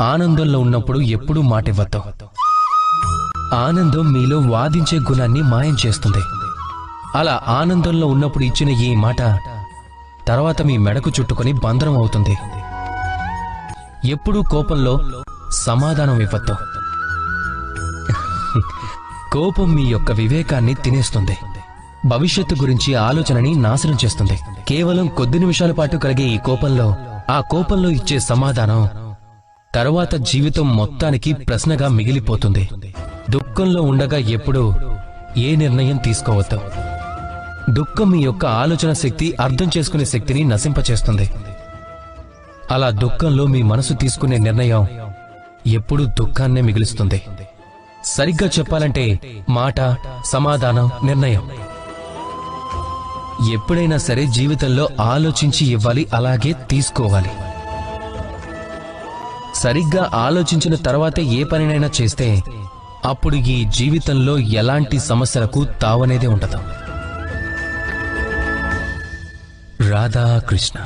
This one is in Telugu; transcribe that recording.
ఆనందంలో ఉన్నప్పుడు ఎప్పుడూ మాటివ్వద్దు. ఆనందం మీలో వాదించే గుణాన్ని మాయం చేస్తుంది. అలా ఆనందంలో ఉన్నప్పుడు ఇచ్చిన ఈ మాట తర్వాత మీ మెడకు చుట్టుకొని బంధనం అవుతుంది. ఎప్పుడూ కోపంలో సమాధానం ఇవ్వద్దు. కోపం మీ యొక్క వివేకాన్ని తినేస్తుంది. భవిష్యత్తు గురించి ఆలోచనని నాశనం చేస్తుంది. కేవలం కొద్ది నిమిషాల పాటు కలిగే ఈ కోపంలో ఆ కోపంలో ఇచ్చే సమాధానం తరువాత జీవితం మొత్తానికి ప్రశ్నగా మిగిలిపోతుంది. దుఃఖంలో ఉండగా ఎప్పుడూ ఏ నిర్ణయం తీసుకోవద్దు. దుఃఖం మీ యొక్క ఆలోచన శక్తి అర్థం చేసుకునే శక్తిని నశింపచేస్తుంది. అలా దుఃఖంలో మీ మనసు తీసుకునే నిర్ణయం ఎప్పుడూ దుఃఖాన్నే మిగులుస్తుంది. సరిగ్గా చెప్పాలంటే మాట సమాధానం నిర్ణయం. ఎప్పుడైనా సరే జీవితంలో ఆలోచించి ఇవ్వాలి అలాగే తీసుకోవాలి. సరిగ్గా ఆలోచించిన తర్వాతే ఏ పనినైనా చేస్తే అప్పుడు ఈ జీవితంలో ఎలాంటి సమస్యలకు తావనేదే ఉండదు. రాధాకృష్ణ